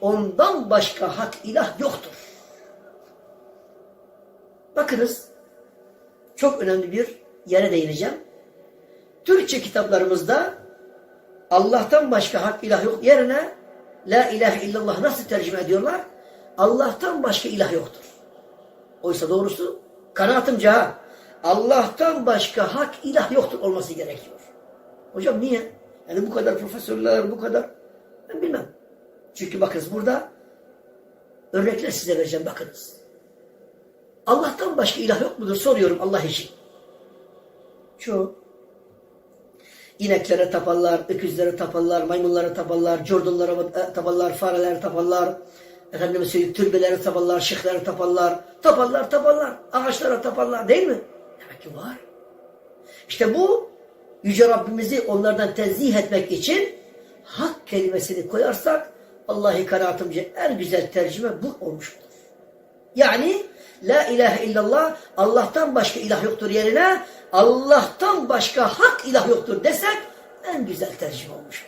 ondan başka hak ilah yoktur. Bakınız çok önemli bir yere değineceğim. Türkçe kitaplarımızda Allah'tan başka hak ilah yok yerine La ilahe illallah nasıl tercüme ediyorlar? Allah'tan başka ilah yoktur. Oysa doğrusu kanaatimce ha, Allah'tan başka hak ilah yoktur olması gerekiyor. Hocam niye? Yani bu kadar profesörler, bu kadar ben bilmem. Çünkü bakınız burada örnekler size vereceğim bakınız. Allah'tan başka ilah yok mudur soruyorum Allah için. Çok. İneklere taparlar, öküzlere taparlar, maymunlara taparlar, cordunlara e, taparlar, farelere taparlar, efendime söyleyeyim türbelere taparlar, şıklara taparlar, taparlar, taparlar, ağaçlara taparlar değil mi? Demek ki var. İşte bu Yüce Rabbimizi onlardan tenzih etmek için hak kelimesini koyarsak Allahi kanaatimce en güzel tercüme bu olmuştur. Yani La ilahe illallah Allah'tan başka ilah yoktur yerine Allah'tan başka hak ilah yoktur desek en güzel tercüme olmuş.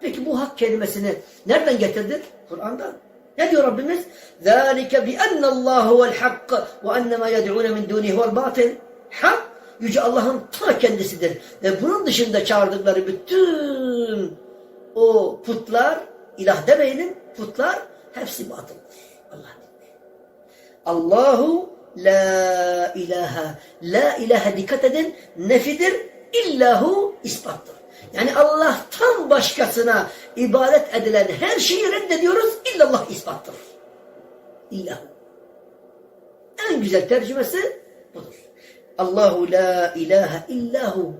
Peki bu hak kelimesini nereden getirdik? Kur'an'dan. Ne diyor Rabbimiz? ذَٰلِكَ بِأَنَّ اللّٰهُ هُوَ الْحَقِّ وَأَنَّ مَا يَدْعُونَ مِنْ دُونِهِ هُوَ الْبَاطِلِ Hak, Yüce Allah'ın ta kendisidir. Ve bunun dışında çağırdıkları bütün o putlar, ilah demeyelim, putlar hepsi batıldır. Allah Allahu la ilahe. La ilahe dikkat edin. Nefidir. İllahu ispattır. Yani Allah'tan başkasına ibadet edilen her şeyi reddediyoruz. İllallah ispattır. İllahu. En güzel tercümesi budur. Allahu la ilahe illahu.